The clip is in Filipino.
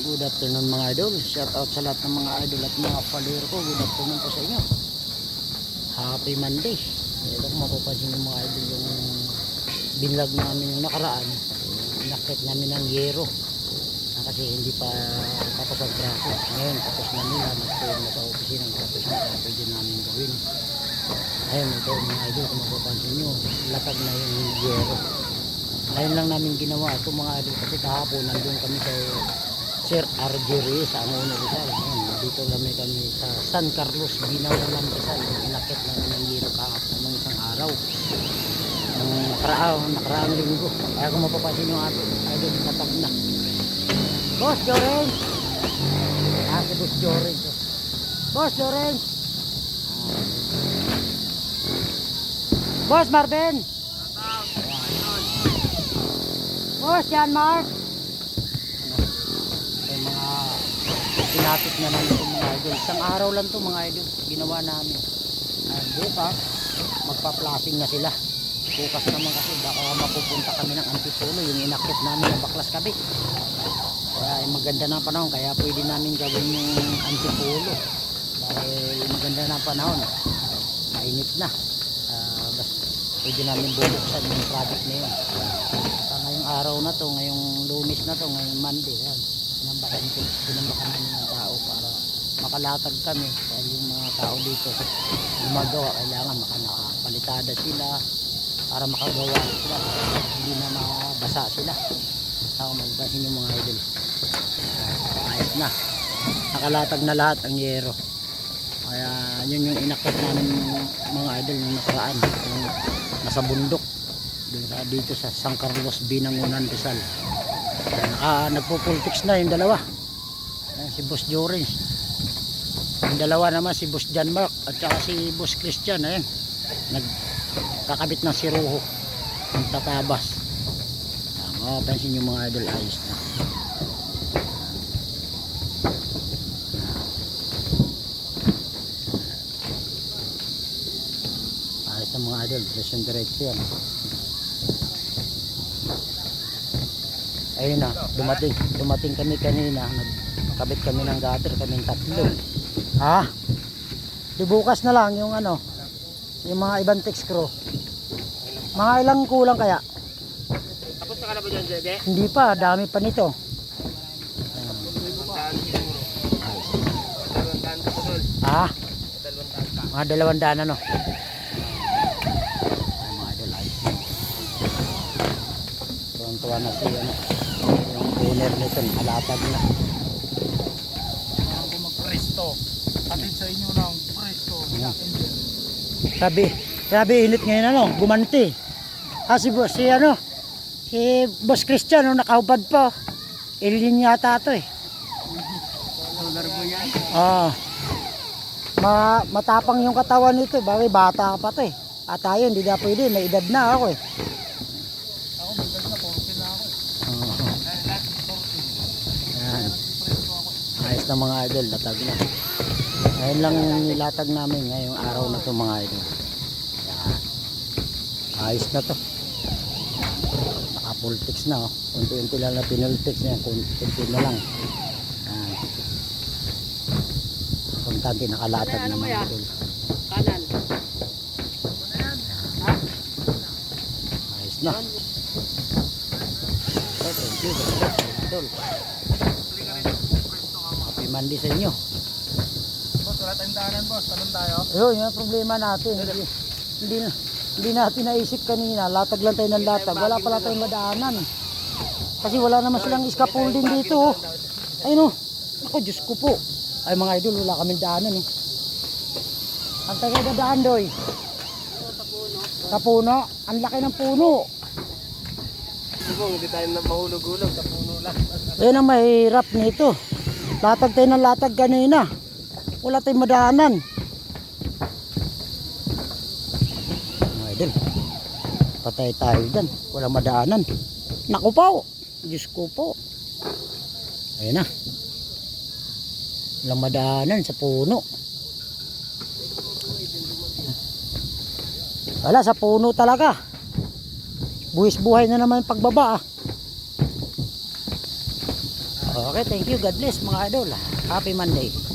Good afternoon mga idol. Shout out sa lahat ng mga idol at mga follower ko. Good afternoon po sa inyo. Happy Monday. Ito kung mapapansin yung mga idol yung binlag namin yung nakaraan. Nakit namin ng yero. Na kasi hindi pa tapos ang graphic. Ngayon tapos na nila. Nagtuloy na sa opisina. Tapos na pwede namin gawin. Ayun ito mga idol kung mapapansin nyo. Latag na yung yero. Ngayon lang namin ginawa ito mga idol kasi kahapon nandun kami kay Sir RJ Reyes ang uno Rizal. Dito kami kami sa San Carlos, Binawalan Rizal. Inakit namin ng giro kahapon ng isang araw. Ng nakaraang, nakaraang linggo. Kaya kung mapapansin nyo ato, idol natag na. Boss Joren! Ah, Boss Joren. Boss Joren! Boss Marvin! Boss, yan Mark. Yung mga pinapit na namin itong mga idol. Isang araw lang to mga idol. Ginawa namin. At bukas, magpa-flashing na sila. Bukas naman kasi baka mapupunta kami ng antipolo. Yung inakit namin ng baklas kabi. Kaya eh, maganda na panahon. Kaya pwede namin gawin yung antipolo. Dahil maganda na panahon. Mainit na. Ah, basta pwede namin bubuksan yung project na yun. Sa ngayong araw na to, ngayong lunes na to, ngayong Monday, yan. Pinambakan ko, pinambakan namin ng tao para makalatag kami. Dahil yung mga tao dito, gumagawa, kailangan makanakapalitada sila para makagawa sila. Hindi na mabasa sila. Ako magbasin yung mga idol. Ayos na. Nakalatag na lahat ang yero. Kaya yun yung inakit namin mga idol yung nakaraan. Yung nasa bundok dun sa, dito sa San Carlos Binangunan Rizal Naka, nagpo-politics na yung dalawa. Ayan, si Boss Jorin yung dalawa naman si Boss John Mark at saka si Boss Christian ayan. Nagkakabit ng siruho ng tatabas. Ayan, mapapansin yung mga idol ayos na. Ayos na mga idol presyon diretso yan ayun na dumating. Dumating kami kanina. Nagkabit kami ng gutter kaming tatlo. Ha? Di bukas na lang yung ano yung mga ibang text crew. Mga ilang kulang kaya? Tapos na ka na ba dyan, Dede? hindi pa dami pa nito. Ka. mga dalawang daan ano? Ayos na tuwang tuwa na si ano owner nito nakalatag na Bago magpresto. Atid sa inyo ng presto. Angel. Sabi, sabi init ngayon ano, gumanti. Ah, si, boss, si ano, si Boss Christian, no, nakahubad pa. Alien yata to eh. Ah, ma matapang yung katawan nito eh. Bakit bata pa to eh. At tayo, hindi na pwede, may edad na ako eh. Ako may gas na 40 na ako. eh. Oo. Eh, last 40. Yan. Presto ako. Ayos na mga idol, latag na. Ngayon lang nilatag namin ngayong araw na to mga idol. Yan. Ayos na to. Naka-pultix na oh. Unti-unti lang na pinultix niya. Kunti na lang. Yan. Kontante nakalatag na mga idol. Kanan. Ayos na. Thank you. Idol. Monday sa inyo. Boss, wala tayong daanan, boss. Talon tayo. Ayun, yung problema natin. Hindi, hindi, hindi natin naisip kanina. Latag lang tayo ng latag. Wala pala tayong madaanan. Kasi wala naman silang scaffolding dito. Ayun o. Ako, Diyos ko po. Ay mga idol, wala kaming daanan eh. Ang tagal na daan doy. Sa puno. Ang laki ng puno. Subong, hindi tayo na mahulog-hulog sa puno lang. Ayun ang mahirap nito. Latag tayo ng latag kanina. Wala tayong madaanan. Mga idol. Patay tayo dyan. Walang madaanan. Naku po. Diyos ko po. Ayun na. Walang madaanan sa puno. Wala, sa puno talaga. Buwis buhay na naman yung pagbaba ah. Okay. Thank you. God bless mga idol. Happy Monday.